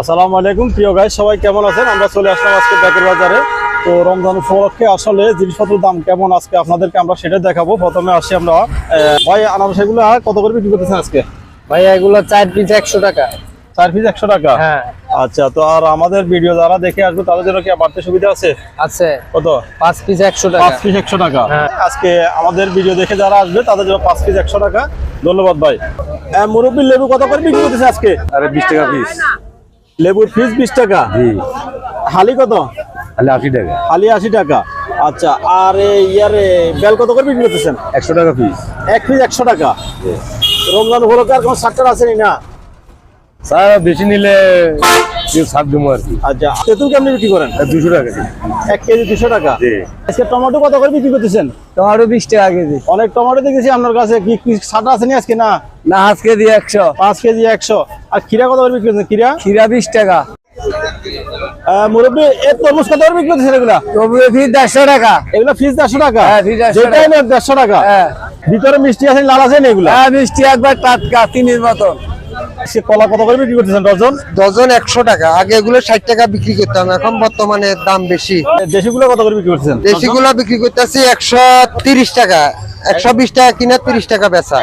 আসসালামু আলাইকুম প্রিয় গাই সবাই কেমন আছেন? আমরা চলে আসলাম আজকে ব্যাকের বাজারে। তো রমজান উপলক্ষে আসলে জিনিসপত্রের দাম কেমন আজকে আপনাদেরকে আমরা সেটা দেখাবো। প্রথমে আসি আমরা ভাই আনারস এগুলো কত করে বিক্রি করতেছেন আজকে? ভাই এগুলো চার পিস একশো টাকা। চার পিস একশো টাকা? হ্যাঁ। আচ্ছা তো আর আমাদের ভিডিও যারা দেখে আসবে তাদের জন্য কি বাড়তে সুবিধা আছে? আছে। কত? পাঁচ পিস একশো টাকা। পাঁচ পিস একশো টাকা। হ্যাঁ। আজকে আমাদের ভিডিও দেখে যারা আসবে তাদের জন্য পাঁচ পিস একশো টাকা। ধন্যবাদ ভাই। আহ, মুরব্বি লেবু কত করে বিক্রি করতেছে আজকে? আরে বিশ টাকা পিস লেবুর পিস বিশ টাকা? জি। হালি কত? তাহলে আশি টাকা। হালি আশি টাকা। আচ্ছা আর ইয়ারে বেল কত করে বিক্রি করতেছেন? একশো টাকা পিস এক পিস একশো টাকা। রমজান উপলক্ষে আর কোনো সাতটার আসেনি না? স্যার বেশি নিলে দেবো আর কি। আচ্ছা তেঁতুল কেমনি বিক্রি করেন? দুশো টাকা। এক কেজি দুশো টাকা। আজকে টমেটো কত করে বিক্রি করতেছেন? টমেটো বিশ টাকা কেজি। অনেক টমেটো দেখেছি আপনার কাছে। কি সাটা আসেনি আজকে না? না আজকে দিয়ে একশো। পাঁচ কেজি একশো। আর খিরা কত করে বিক্রি করতেছেন খিরা খিরা বিশ টাকা। মুরব্বী এর তরমুজ কত করে বিক্রি করতেছেন এগুলা? তবু ফিস দেড়শো টাকা। এগুলা ফিস দেড়শো টাকা? হ্যাঁ, piece 150 যেটাই নেন দেড়শো টাকা। হ্যাঁ। ভিতরে মিষ্টি আছে লাল আছে এগুলা? হ্যাঁ মিষ্টি একবার টাটকা তিনের মতন। সে কলা কত করে বিক্রি করতেছেন ডজন? ডজন একশো টাকা। আগে এগুলো ষাট টাকা বিক্রি করতাম এখন বর্তমানে দাম বেশি। দেশিগুলো কত করে বিক্রি করতেছেন দেশিগুলো বিক্রি করতেছি একশো তিরিশ টাকা। একশো বিশ টাকা কিনা তিরিশ টাকা বেচা।